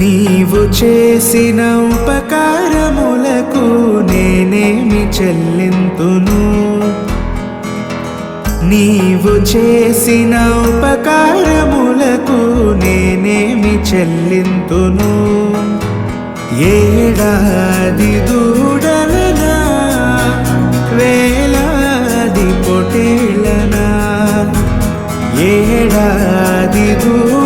నీవు చేసిన ఉపకారములకు నేనేమి చెల్లింతును? నీవు చేసిన ఉపకారములకు నేనేమి చెల్లింతును? ఏడాది దూడలనా వేలాది పొటేళ్ళనా ఏడాది దూడ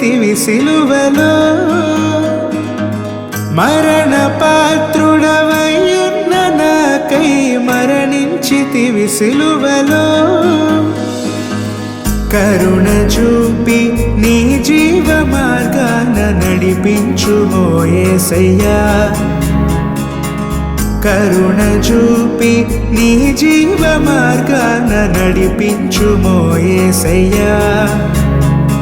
చేతివి సిలువలో మరణ పాత్రుడవయ్యున్న నాకై మరణించితివి సిలువలో. కరుణ చూపి నీ జీవ మార్గాన నడిపించు మోయేసయ్యా కరుణ చూపి నీ జీవ మార్గాన నడిపించు మోయేసయ్యా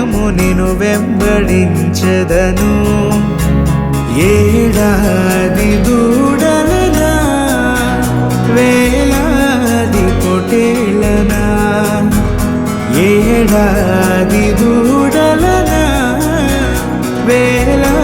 నిత్యము నిను వెంబడించదను. ఏడాది దూడలనా వేలాది పొటేలనా ఏడాది దూడలనా వేలా